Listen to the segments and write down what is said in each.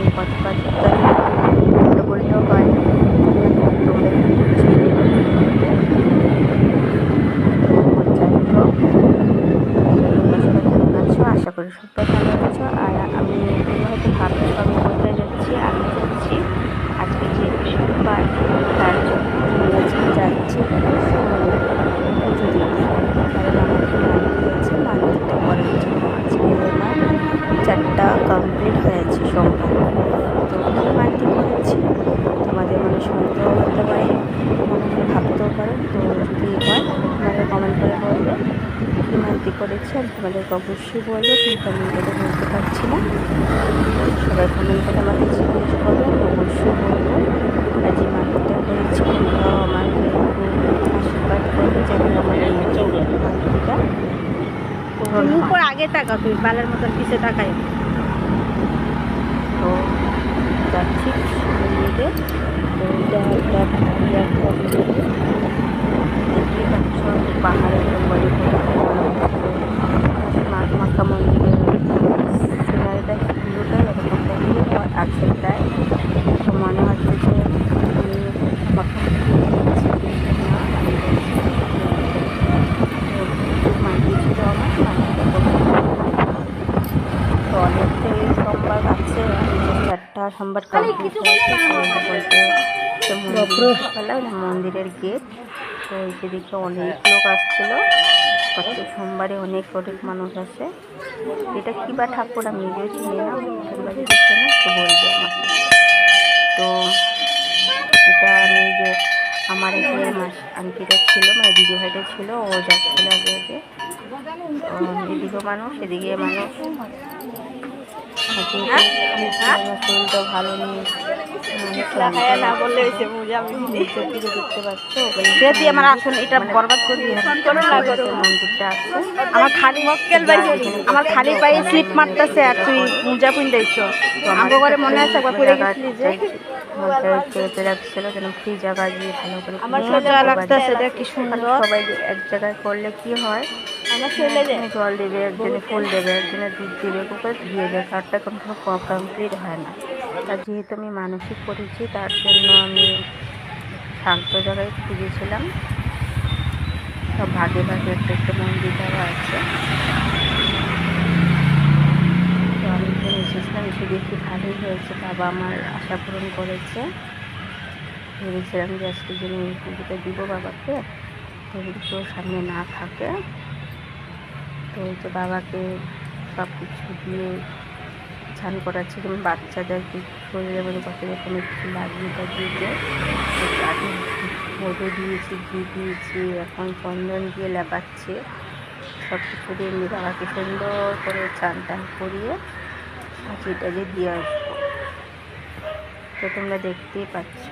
আমি কতবার তাহলে বললেও হয় তোমরা একটু বুঝিয়ে দেবে। তো যাই হোক তোমরা সবাই কেমন আছো আশা করি সবাই ভালো আছো আর আমি তোমরা হয়তো ভাবছ আমি কোথায় যাচ্ছি আমি যাচ্ছি আজকে যেহেতু সোমবার তার জন্য আমি আজকে যাচ্ছি পুজো দিতে কারণ আমার মান্তি আছে মান্তিটা করার জন্য আজকে আমার চারটা কমপ্লিট হয়েছে সোমবার তো আমি মান্তি করেছি তোমাদের মনে সন্দেহ হতে পারে মনে মনে ভাবতেও পারো তো যদি হয় তোমাদের কমেন্ট করে বলবে কী মান্তি করেছি আমি তোমাদেরকে অবশ্যই বলব কিন্তু আমি এটা বলতে পারছি না। সবাই কমেন্ট করে আমাকে জিজ্ঞেস করবে আমি অবশ্যই বলব। আর যে মান্তিটা করেছি তোমরাও আমাকে একটু আশীর্বাদ করবে যেন আমার। উপর আগে তাকা তুই বালের মতন পিছে তাকাই। তো যাচ্ছি তো এটা একটা পাহাড়ের মাঘ মাখা মন্দিরের সিনারিটা ভিউটা এরকম দেখলে আছে প্রায় তো মনে হচ্ছে যে সোমবার কমপ্লিট হয়েছে মন্দিরের গেট তো এই দিকে অনেক লোক আসছিল। প্রত্যেক সোমবারে অনেক অনেক মানুষ আসে। এটা কী বা ঠাকুর আমি নিজেও চিনি না তো বলবে আমাকে। তো এটা আমি যে আমার যে মাস আন্টিটা ছিল মানে দিদি ভাইটা ছিল ও যাচ্ছিল আগে আগে। তো এদিকেও মানুষ এদিকে মানুষ। শরীরটা ভালো নেই। আমার খালি পায়ে স্লিপ মারতেছে আর তুই আমার ঘরে মনে আছে ফ্রি জায়গা দিয়ে সবাই এক জায়গায় করলে কি হয় জল দেবে, একজনে ফুল দেবে, একজনে দুধ দেবে ধুয়ে যায় তারটা কোনো কমপ্লিট হয় না। যেহেতু আমি মানসিক করেছি তার জন্য আমি শান্ত জায়গায় খুঁজেছিলাম সব ভাগে ভাগে একটা একটা মন্দির দেওয়া আছে। তো আমি এখানে এসেছিলাম, এসে দেখি ভালোই হয়েছে। বাবা আমার আশা পূরণ করেছে। ভেবেছিলাম যে আজকে জন্য এই পুজোটা দিব বাবাকে তো কেউ সামনে না থাকে। তো এই যে বাবাকে সব কিছু দিয়ে স্নান করাচ্ছে, যেমন বাচ্চাদের যে শরীরে মধ্যে কত রকমের লাগিয়ে টাগিয়ে দিয়ে মধু দিয়েছি, ঘি দিয়েছি, এখন চন্দন দিয়ে লেপাচ্ছে। সব কিছু দিয়ে এমনি বাবাকে সুন্দর করে চান টান করিয়ে সাজিয়ে টাজিয়ে দিয়ে আসব। তো তোমরা দেখতেই পাচ্ছ।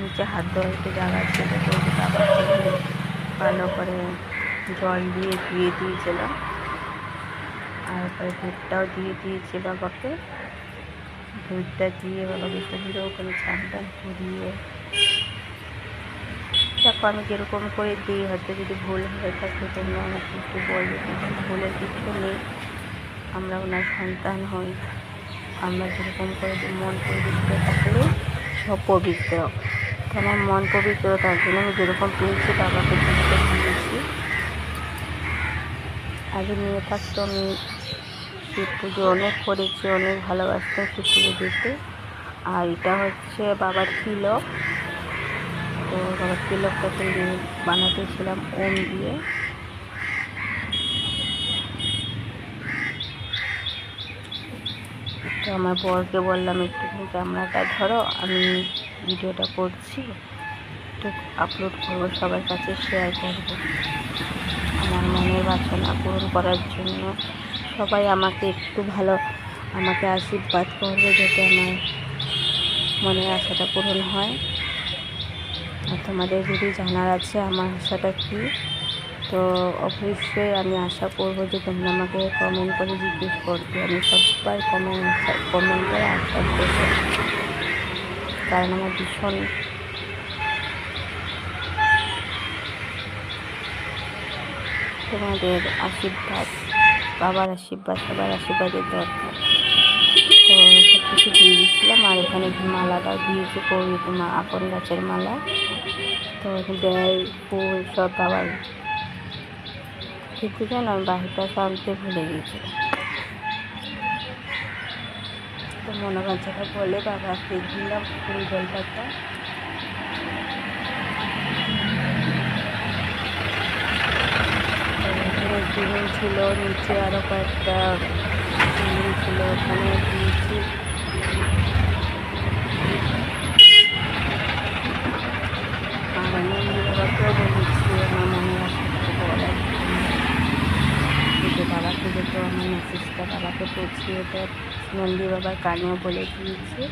নিচে হাত ধোয়ার একটু ওই ভালো করে জল দিয়ে ধুয়ে দিয়েছিল। আর পরে দুধটাও দিয়ে দিয়েছে বাবাকে। দুধটা দিয়ে বাবাকে সুন্দর করে চান করিয়ে দেখো, আমি যেরকম করে দিই, হয়তো যদি ভুল হয়ে থাকে, তোমরা আমাকে একটু বলবে কিন্তু ভুলের কিছু নেই, আমরা ওনার সন্তান হই। আমরা যেরকম করে মন পবিত্র থাকলে সব পবিত্র। আমার মন পবিত্র তার জন্য আমি যেরকম পেয়েছি, বাবাকে দিয়েছি। আগে নিয়ে থাকতো আমি শিব পুজো অনেক করেছি, অনেক ভালোবাসতাম শিব পুজো দিতে। আর এটা হচ্ছে বাবার তিলক। তো বাবার তিলকটাকে নিয়ে বানাতেছিলাম ওম দিয়ে। তো আমার বরকে বললাম, একটুখানি ক্যামেরাটা ধরো, আমি ভিডিওটা করছি। একটু আপলোড করব, সবার কাছে শেয়ার করব। আমার মনের বাসনা পূরণ করার জন্য সবাই আমাকে একটু ভালো আমাকে আশীর্বাদ করবে যাতে আমার মনের আশাটা পূরণ হয়। আর তোমাদের যদি জানার আছে আমার আশাটা কী, তো অবশ্যই আমি আশা করব যে তোমরা আমাকে কমেন্ট করে জিজ্ঞেস করবে। আমি সববার কমেন্ট কমেন্ট করে আনসার করব। কারণ আমার ভীষণ তোমাদের আশীর্বাদ। বাবার আশীর্বাদ, সবার আশীর্বাদের দরকার। তো সব কিছু দিয়ে দিচ্ছিলাম আর ওখানে মালাটাও দিয়েছে কৌড়িতে মা আপন গাছের মালা। তো ব্যাগ ফুল সব বাবার কিন্তু যেন আমি বাড়িটা আনতে ভুলে গিয়েছিলাম। তো মনোবাঞ্ছাটা বলে বাবাকে দিলাম ফুল বেলপাতা জিনিস ছিল, নিচে আরও কয়েকটা ছিল, ওখানে দিয়েছি বাবাকে বাবাকে পৌঁছিয়ে নন্দী বাবার কানেও বলে দিয়েছি।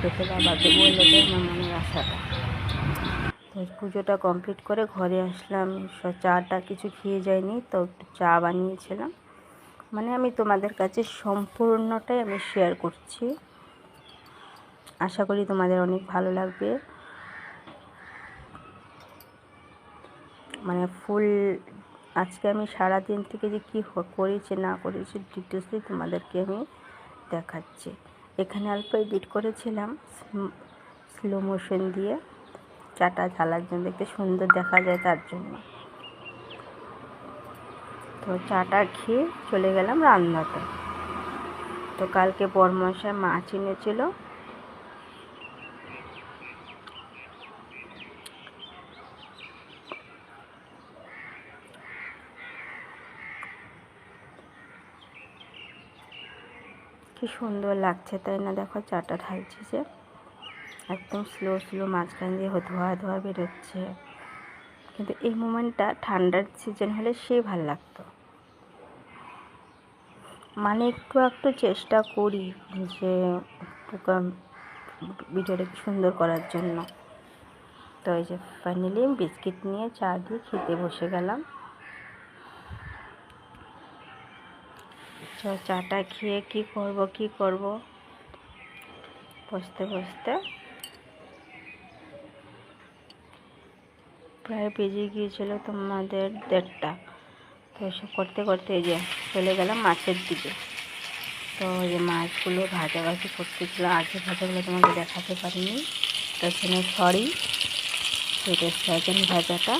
যাতে বাবাকে বলে দেয় মনের আশাটা। পুজোটা কমপ্লিট করে ঘরে আসলাম। চাটা কিছু খেয়ে যায়নি তো একটু চা বানিয়েছিলাম। মানে আমি তোমাদের কাছে সম্পূর্ণটাই আমি শেয়ার করছি। আশা করি তোমাদের অনেক ভালো লাগবে। মানে ফুল আজকে আমি সারা দিন থেকে যে কী করেছি, না করেছি ডিটেলসই তোমাদেরকে আমি দেখাচ্ছি। এখানে অল্প এডিট করেছিলাম স্লো মোশন দিয়ে। চাটা ঝালার জন্য, দেখতে সুন্দর দেখা যায় তার জন্য। তো চাটা খেয়ে চলে গেলাম রান্নাতে। তো কালকে বরমশাই মাছ এনেছিল। কি সুন্দর লাগছে তাই না দেখো চাটা ঢালছি যে একদম স্লো স্লো মাঝখান দিয়ে ধোয়া ধোয়া বেরোচ্ছে। কিন্তু এই মোমেন্টটা ঠান্ডার সিজন হলে সে ভালো লাগতো। মানে একটু একটু চেষ্টা করি যে ভিডিওটা সুন্দর করার জন্য। তো এই যে ফাইনালি বিস্কিট নিয়ে চা দিয়ে খেতে বসে গেলাম। চাটা খেয়ে কি করব কি করব? বসতে বসতে প্রায় বেজে গিয়েছিল তোমাদের দেড়টা। তো এসব করতে করতে এই যে চলে গেলাম মাছের দিকে। তো যে মাছগুলো ভাজাভাজি করতেছিল, আগে ভাজাগুলো তোমাকে দেখাতে পারিনি। তার জন্য সরি সেটা সয়াবিন ভাজাটা।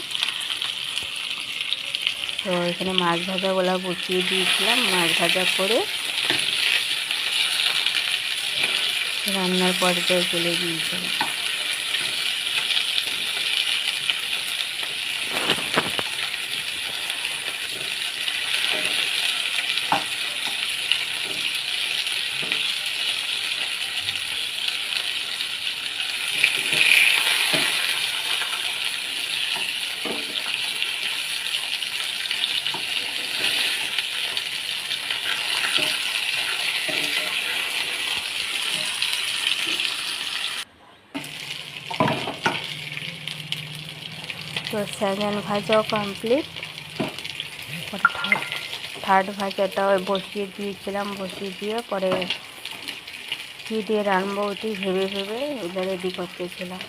তো এখানে মাছ ভাজাগুলো বসিয়ে দিয়েছিলাম, মাছ ভাজা করে রান্নার পর্যায়ে চলে গিয়েছিলাম। তো সেকেন্ড ভাজাও কমপ্লিট থার্ড থার্ড ভাজাটাও বসিয়ে দিয়েছিলাম, বসিয়ে দিয়ে পরে কী দিয়ে রানবো ওটি ভেবে ভেবে ওটা রেডি করতেছিলাম।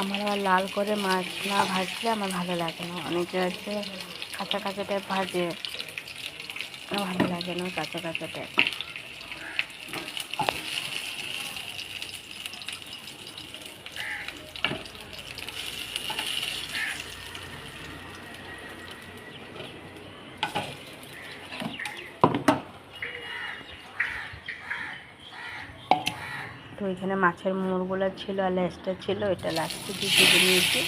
আমার লাল করে মাছ না ভাজলে আমার ভালো লাগে না। অনেকে আছে কাঁচা কাঁচা ভাজে ভালো লাগে না কাঁচা কাঁচা তো এখানে মাছের মোড়গুলো ছিল আর লেসটা ছিল, এটা লাস্টে দিয়ে নিয়েছি।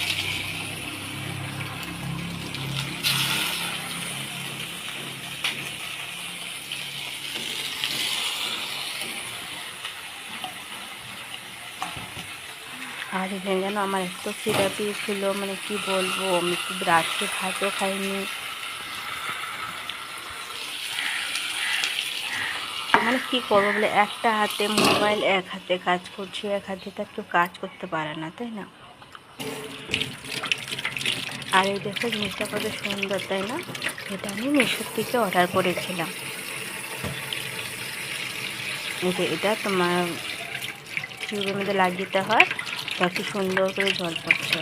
আর এখানে যেন আমার এত খিদা পেয়েছিল মানে কি বলব, আমি একটু রাত্রে ভাতও খাইনি। মানে কি করব বলে, একটা হাতে মোবাইল, এক হাতে কাজ করছি, এক হাতে তো একটু কাজ করতে পারে না, তাই না? আর এই দেখো জিনিসটা কত সুন্দর, তাই না? এটা আমি মিশোর থেকে অর্ডার করেছিলাম। যে এটা তোমার টিউবের মধ্যে লাগিয়ে হয় তা কি সুন্দর করে জল পড়ছে।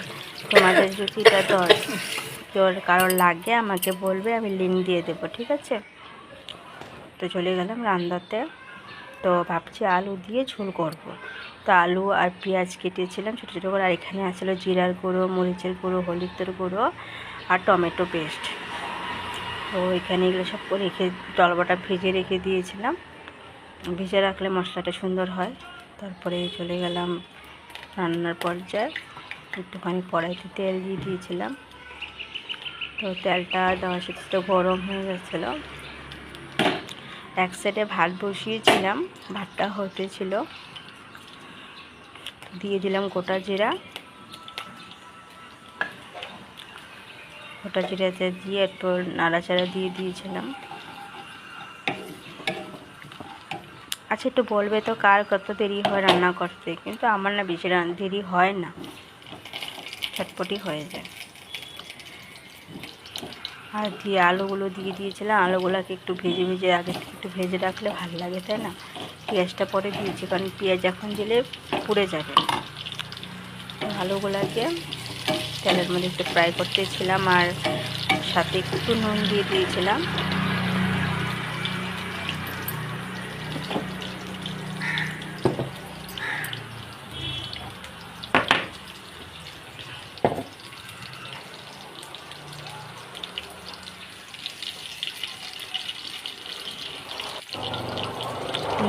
তোমাদের যদি এটা দর তোর কারোর লাগে, আমাকে বলবে, আমি লিঙ্ক দিয়ে দেবো, ঠিক আছে? তো চলে গেলাম রান্নাতে। তো ভাবছি আলু দিয়ে ঝোল করব। তো আলু আর পেঁয়াজ কেটেছিলাম ছোটো ছোটো করে, আর এখানে আসলে জিরার গুঁড়ো, মরিচের গুঁড়ো, হলুদের গুঁড়ো আর টমেটো পেস্ট। তো এখানে এগুলো সব রেখে টলবাটা ভেজে রেখে দিয়েছিলাম। ভেজে রাখলে মশলাটা সুন্দর হয়। তারপরে চলে গেলাম রান্নার পর্যায়ে। একটুখানি কড়াইতে তেল দিয়ে দিয়েছিলাম। তো তেলটা দেওয়ার সাথে গরম হয়ে গেছিল। এক সাইডে ভাত বসিয়েছিলাম, ভাতটা হতেছিল। দিয়ে দিলাম গোটা জিরা। গোটা জিরাতে দিয়ে একটু নাড়াচাড়া দিয়ে দিয়েছিলাম। আচ্ছা একটু বলবে তো কার কত দেরি হয় রান্না করতে? কিন্তু আমার না বেশি দেরি হয় না। ছটপটি হয়ে যায়। আর দিয়ে আলুগুলো দিয়ে দিয়েছিলাম। আলুগুলোকে একটু ভেজে ভেজে আগে থেকে একটু ভেজে রাখলে ভালো লাগে, তাই না? পেঁয়াজটা পরে দিয়েছি, কারণ পেঁয়াজ এখন দিলে পুড়ে যাবে। আলুগুলোকে তেলের মধ্যে একটু ফ্রাই করতেছিলাম আর সাথে একটু নুন দিয়ে দিয়েছিলাম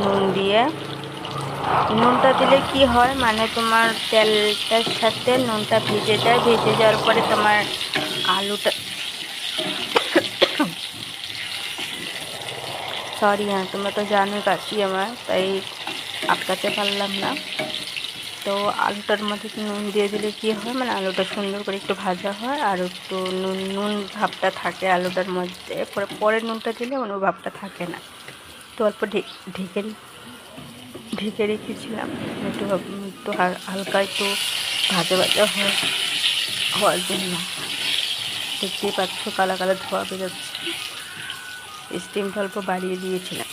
নুন দিয়ে নুনটা দিলে কি হয় মানে তোমার তেলটার সাথে নুনটা ভেজে দেয় ভেজে যাওয়ার পরে তোমার আলুটা সরি হ্যাঁ তোমরা তো জানোই কাশি আমার, তাই আটকাতে পারলাম না। তো আলুটার মধ্যে নুন দিয়ে দিলে কি হয় মানে আলুটা সুন্দর করে একটু ভাজা হয়, আর একটু নুন নুন ভাবটা থাকে আলুটার মধ্যে। পরে পরে নুনটা দিলে মানে ভাবটা থাকে না। তো অল্প ঢেকে ঢেকে রেখেছিলাম। একটু একটু হালকা একটু ভাজা ভাজা হয়, হওয়ার জন্য। দেখতেই পাচ্ছ কালা কালা ধোয়া বেরোচ্ছে। স্টিম অল্প বাড়িয়ে দিয়েছিলাম।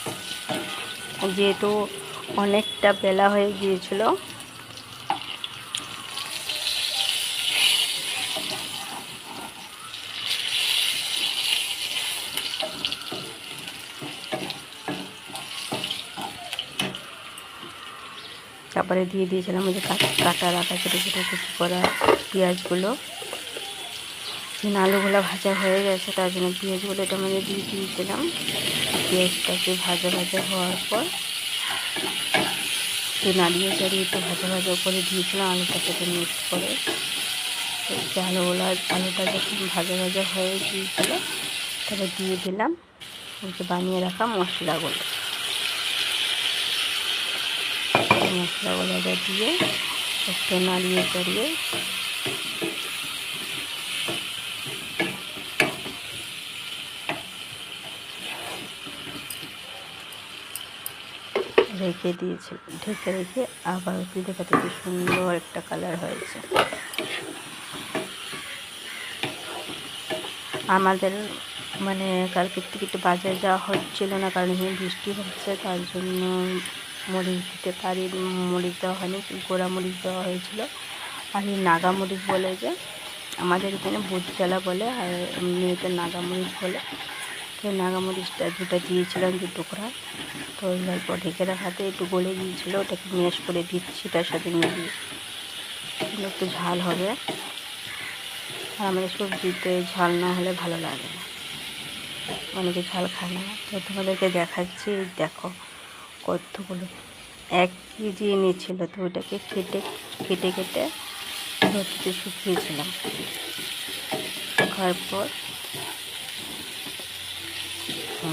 যেহেতু অনেকটা বেলা হয়ে গিয়েছিল তারপরে দিয়ে দিয়েছিলাম ওই যে কাট- রাখা ছোটো ছোটো কুচি করা পেঁয়াজগুলো। আলুগুলো ভাজা হয়ে গেছে, তার জন্য পেঁয়াজগুলো এটা মধ্যে দিয়ে দিয়েছিলাম। পেঁয়াজটাকে ভাজা ভাজা হওয়ার পর একটু নাড়িয়ে চাড়িয়ে একটু ভাজা ভাজা করে দিয়েছিলাম আলুটার সাথে মিক্স করে। আলুগুলো আলুটা যখন ভাজা ভাজা হয়ে গিয়েছিল, তারপর দিয়ে দিলাম। ওই যে বানিয়ে রাখা মশলাগুলো। মশলাগুলো এবার দিয়ে একটু নাড়িয়ে চাড়িয়ে রেখে দিয়েছিল ঢেকে রেখে আবার একটু দেখাতে কি সুন্দর একটা কালার হয়েছে। আমাদের মানে কালকে থেকে একটু বাজারে যাওয়া হচ্ছিল না, কারণ এখানে বৃষ্টি হচ্ছে, তার জন্য মরিচ দিতে পারি মরিচ দেওয়া হয়নি, গোড়া মরিচ দেওয়া হয়েছিল। আর এই নাগা মরিচ বলে যে, আমাদের এখানে ভুতজলা বলে, আর এমনিতে নাগা মরিচ বলে। তো নাগা মরিচটা দুটো দিয়েছিলাম দু টুকরা। তো অল্প ঢেকে রাখাতে একটু গলে গিয়েছিল, ওটাকে ম্যাশ করে দিচ্ছি, তার সাথে মিলিয়ে। একটু ঝাল হবে। আর আমাদের সবজিতে ঝাল না হলে ভালো লাগে না। অনেকে ঝাল খায় না। তো তোমাদেরকে দেখাচ্ছি, দেখো। কতগুলো? এক কেজি এনেছিল তো ওটাকে কেটে কেটে কেটে রোদে শুকিয়েছিলাম। শুকার পর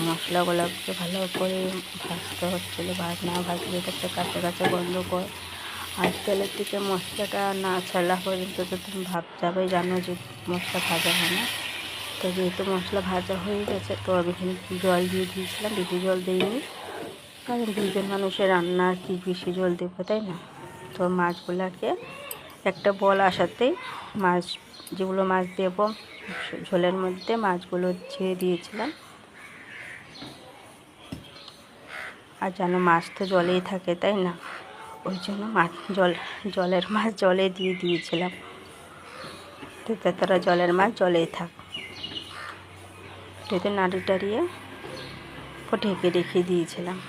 মশলাগুলোকে ভালো করে ভাজতে হচ্ছিল, ভাজ না ভাজলে তো একটা কাঁচা কাঁচা গন্ধ কর। আর তেলের থেকে মশলাটা না ছাড়া পর্যন্ত তো তুমি ভাব যাবে জানো যে মশলা ভাজা হয় না। তো যেহেতু মশলা ভাজা হয়ে গেছে, তো আমি জল দিয়ে দিয়েছিলাম, বেশি জল দিইনি। কারণ দুজন মানুষের রান্না আর কি বেশি জল দেবো, তাই না? তো মাছগুলোকে একটা বল আসাতেই মাছ, যেগুলো মাছ দেবো, ঝোলের মধ্যে মাছগুলো ছেড়ে দিয়েছিলাম। আর যেন মাছ তো জলেই থাকে, তাই না? ওই জন্য মাছ, জল, জলের মাছ জলে দিয়ে দিয়েছিলাম। তো তারা জলের মাছ জলেই থাক। যেহেতু নাড়ি টাড়িয়ে ঢেকে রেখে দিয়েছিলাম।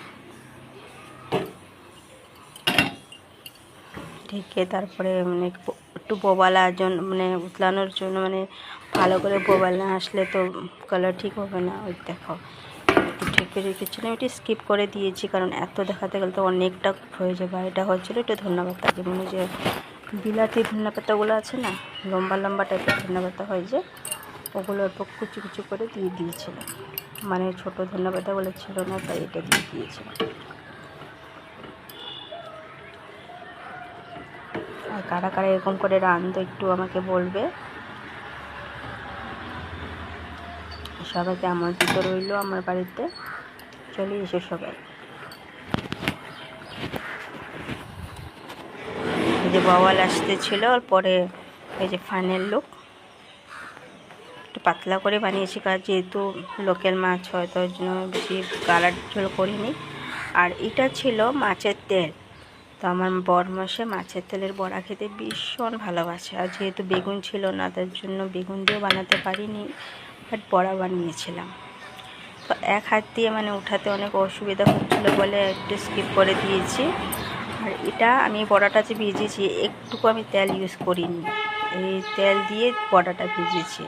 ঢেকে তারপরে মানে একটু বোবালার জন্য মানে উতলানোর জন্য মানে ভালো করে বোবাল না আসলে তো কালার ঠিক হবে না। ওই দেখো ঢেকে রেখেছিলাম, একটু স্কিপ করে দিয়েছি কারণ এত দেখাতে গেলে তো অনেকটা হয়ে যাবে। এটা হচ্ছিল একটু ধন্যবাদ তাকে মানে যে বিলাতি ধন্যা পাতাগুলো আছে না, লম্বা লম্বা টাইপের ধন্যা পাতা হয় যে, ওগুলো অল্প কুচি কুচি করে দিয়ে দিয়েছিলাম। মানে ছোটো ধন্যা পাতাগুলো ছিল না, তাই এটা দিয়ে দিয়েছিলাম। আর কারা কারা এরকম করে রান্ধো একটু আমাকে বলবে। সবাইকে আমন্ত্রিত রইল আমার বাড়িতে। চলে এসো সবাই। যে বাওয়াল আসতেছিল, পরে এই যে ফাইনাল লুক। একটু পাতলা করে বানিয়েছি, কারণ যেহেতু লোকেল মাছ হয় তো ওই জন্য বেশি কালার ঝোল করিনি। আর এটা ছিল মাছের তেল। তো আমার বর মশে মাছের তেলের বড়া খেতে ভীষণ ভালোবাসে। আর যেহেতু বেগুন ছিল না, তার জন্য বেগুন দিয়েও বানাতে পারিনি বাট বড়া বানিয়েছিলাম। তো এক হাত দিয়ে মানে উঠাতে অনেক অসুবিধা হচ্ছিল বলে একটু স্কিপ করে দিয়েছি। আর এটা আমি বড়াটা যে ভিজেছি একটুকু আমি তেল ইউজ করিনি। এই তেল দিয়ে বড়াটা ভিজেছি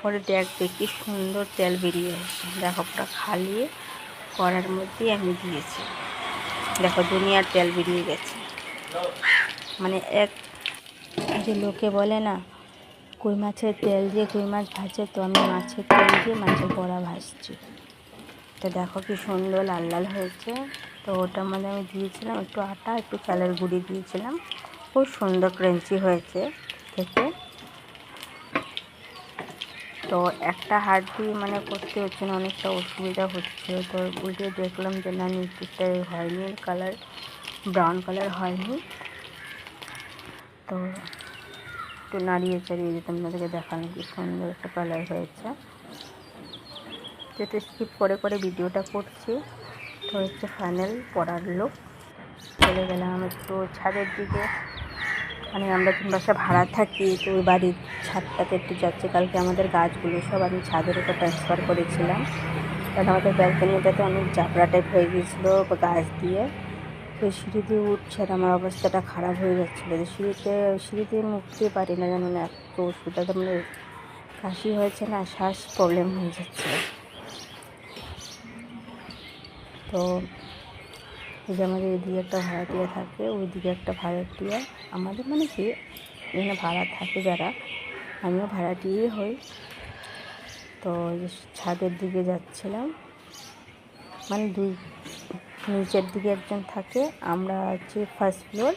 পরে দেখবে কি সুন্দর তেল বেরিয়ে এসেছে দেখো খালিয়ে কড়ার মধ্যেই আমি দিয়েছি। দেখো, দুনিয়ার তেল বেরিয়ে গেছে। মানে এক যে লোকে বলে না, কই মাছের তেল দিয়ে কই মাছ ভাজে তো আমি মাছের তেল দিয়ে মাছের বড়া ভাজছি। তো দেখো কি সুন্দর লাল লাল হয়েছে। তো ওটার মধ্যে আমি দিয়েছিলাম একটু আটা, একটু চালের গুঁড়ি দিয়েছিলাম। খুব সুন্দর ক্রেঞ্চি হয়েছে থেকে তো একটা হাত দিয়ে মানে করতে হচ্ছে না, অনেকটা অসুবিধা হচ্ছে। তো উল্টে দেখলাম যে না নিচটা হয়নি কালার ব্রাউন কালার হয়নি। তো একটু নাড়িয়ে চাড়িয়ে যে তোমাদেরকে দেখালাম কি সুন্দর একটা কালার হয়েছে। যেহেতু স্কিপ করে করে ভিডিওটা করছি, তো হচ্ছে ফাইনাল পড়ার লোক চলে গেলাম একটু ছাদের দিকে। মানে আমরা তিন বাসা ভাড়া থাকি, তো ওই বাড়ির ছাদটাতে একটু যাচ্ছে। কালকে আমাদের গাছগুলো সব আমি ছাদের উপর ট্রান্সফার করেছিলাম। কারণ আমাদের ব্যালকনিটাতে অনেক জাবরা টাইপ হয়ে গিয়েছিল গাছ দিয়ে। তো সিঁড়ি দিয়ে উঠছে আর আমার অবস্থাটা খারাপ হয়ে যাচ্ছিল। তো সিঁড়িতে, সিঁড়ি দিয়ে আমি উঠতেই পারি না জানো না, এত ওষুধটা মানে কাশি হয়েছে না, শ্বাস প্রবলেম হয়ে যাচ্ছে। তো এই যে আমাদের এদিকে একটা ভাড়াটিয়া থাকে, ওইদিকে একটা ভাড়াটিয়া। আমাদের মানে কি, এখানে ভাড়া থাকে যারা, আমিও ভাড়াটিয়েই হই। তো ছাদের দিকে যাচ্ছিলাম। মানে দুই, নিচের দিকে একজন থাকে, আমরা হচ্ছে ফার্স্ট ফ্লোর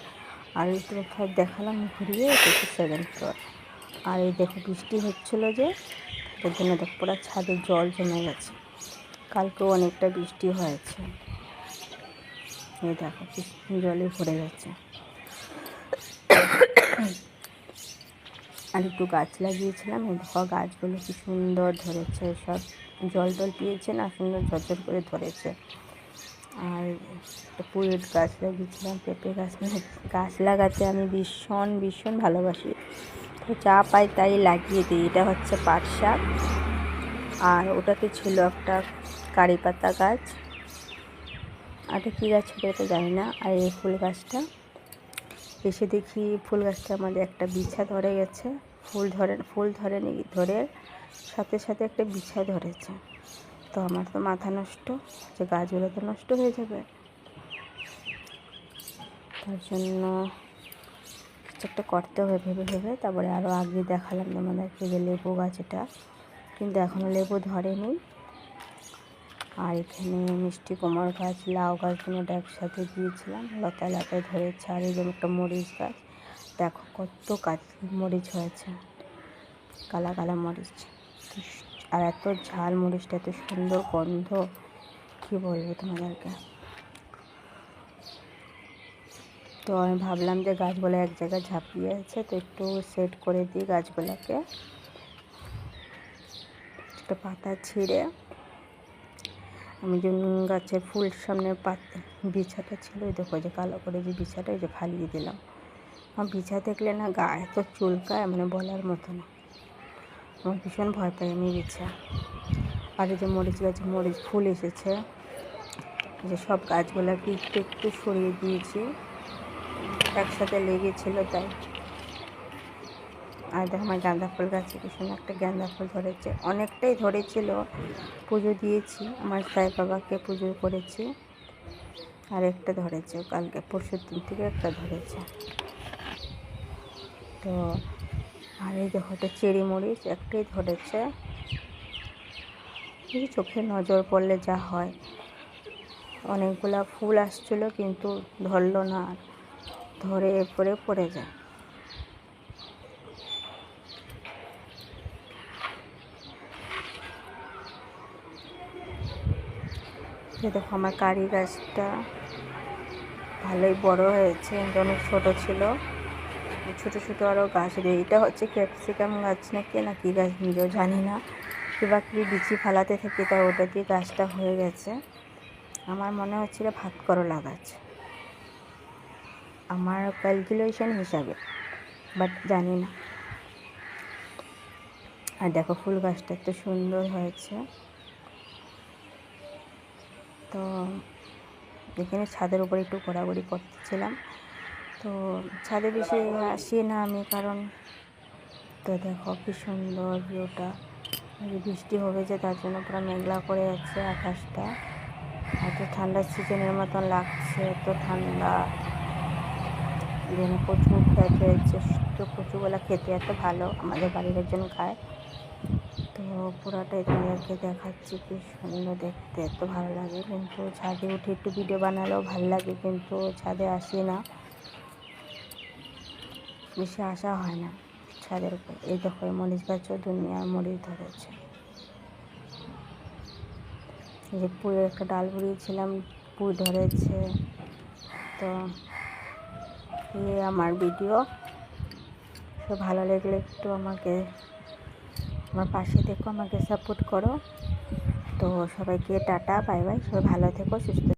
আর এই তো দেখালাম, ঘুরিয়ে হচ্ছে সেকেন্ড ফ্লোর আর এই দেখো, বৃষ্টি হচ্ছিল যে তার জন্য দেখো, পুরো ছাদে জল জমে গেছে। কালকেও অনেকটা বৃষ্টি হয়েছে। এই দেখো জলে ভরে গেছে। আর একটু গাছ লাগিয়েছিলাম, এই দেখো গাছগুলো কি সুন্দর ধরেছে, সব জল টল পেয়েছে না, সুন্দর ঝরঝর করে ধরেছে। আর একটা পুয়ের গাছ লাগিয়েছিলাম, পেঁপে গাছ মানে গাছ লাগাতে আমি ভীষণ ভীষণ ভালোবাসি। তো যা পাই তাই লাগিয়ে দিই, এটা হচ্ছে পাট শাক। আর ওটাতে ছিল একটা কারি পাতা গাছ। এটা কী গাছ ছিল এটা জানি না। আর এই ফুল গাছটা, এসে দেখি ফুল গাছটা আমাদের একটা বিছা ধরে গেছে। ফুল ধরে ফুল ধরে ধরে সাথে সাথে একটা বিছা ধরেছে। তো আমার তো মাথা নষ্ট, যে গাছগুলো তো নষ্ট হয়ে যাবে। তার জন্য কিছু একটা করতে হবে ভেবে ভেবে। তারপরে আরও আগে দেখালাম তোমাদেরকে যে লেবু গাছ এটা। কিন্তু এখনও লেবু ধরেনি। আর এখানে মিষ্টি কুমড় গাছ, লাউ গাছ দুটো একসাথে দিয়েছিলাম। লতা লতায় ধরেছে আর যেমন একটা মরিচ গাছ। দেখো কত গাছ মরিচ হয়েছে। কালা কালা মরিচ। আর এত ঝাল মরিচটা, এত সুন্দর গন্ধ। কী বলব তোমাদেরকে? তো আমি ভাবলাম যে গাছগুলো এক জায়গায় ঝাঁপিয়ে আছে, তো একটু সেট করে দিই গাছগুলোকে। একটা পাতা ছিঁড়ে আমি যে গাছের ফুল সামনে পাত বিছাটা ছিল ওই দেখো যে কালো করে যে বিছাটা ওই যে ফালিয়ে দিলাম। আমার বিছা দেখলে না গা এত চুলকায় মানে বলার মতো না। আমার ভীষণ ভয় পাই আমি বিছা। আর যে মরিচ গাছে, মরিচ ফুল এসেছে। যে সব গাছগুলোকে একটু একটু সরিয়ে দিয়েছি। একসাথে লেগেছিল তাই। আর দেখো আমার গাঁদা ফুল গাছে কি সুন্দর একটা গাঁদা ফুল ধরেছে। অনেকটাই ধরেছিল, পুজো দিয়েছি। আমার সাই বাবাকে পুজো করেছি। আর একটা ধরেছে কালকে পরশুর দিন থেকে একটা ধরেছে। তো, আর এই দেখো একটা চেরি মরিচ একটাই ধরেছে। চোখে নজর পড়লে যা হয়। অনেকগুলা ফুল আসছিল কিন্তু ধরলো না আর। ধরে পরে পড়ে যায়। এই দেখো আমার কারি গাছটা ভালোই বড় হয়েছে অনেক ছোটো ছিল। ছোটো ছোটো আরও গাছ এটা হচ্ছে ক্যাপসিকাম গাছ নাকি না কী গাছ নিজেও জানি না। কিবা কি বিচি ফালাতে থাকি তা ওটা দিয়ে গাছটা হয়ে গেছে। আমার মনে হচ্ছিল ভাত করলা গাছ। আমার ক্যালকুলেশন হিসাবে বাট জানি না। আর দেখো ফুল গাছটা এত সুন্দর হয়েছে। তো এখানে ছাদের উপরে একটু ঘোরাঘুরি করতেছিলাম। তো ছাদে বেশি আসি না আমি কারণ তো দেখো কি সুন্দর ভিউটা বৃষ্টি হবে যে তার জন্য পুরো মেঘলা করে যাচ্ছে আকাশটা। এত ঠান্ডা সিজনের মতন লাগছে, এত ঠান্ডা। এখানে প্রচুর খেত হয়েছে তো কচুগুলা খেতে এত ভালো, আমাদের বাড়ির একজন খায়। তো পুরাটাই তোমাদেরকে দেখাচ্ছি, কি সুন্দর দেখতে। এত ভালো লাগে কিন্তু ছাদে উঠে একটু ভিডিও বানালেও ভালো লাগে কিন্তু ছাদে আসি না। বেশি আসা হয় না ছাদের উপর। এই দেখো মরিচ গাছও দুনিয়া মরিচ ধরেছে। যে পুয়ের একটা ডাল বুড়িয়েছিলাম পুই ধরেছে। তো এই আমার ভিডিও ভালো লাগলে একটু আমাকে আমার পাশে দেখো আমাকে সাপোর্ট করো। তো সবাইকে টাটা বাই বাই সবাই ভালো থেকো, সুস্থ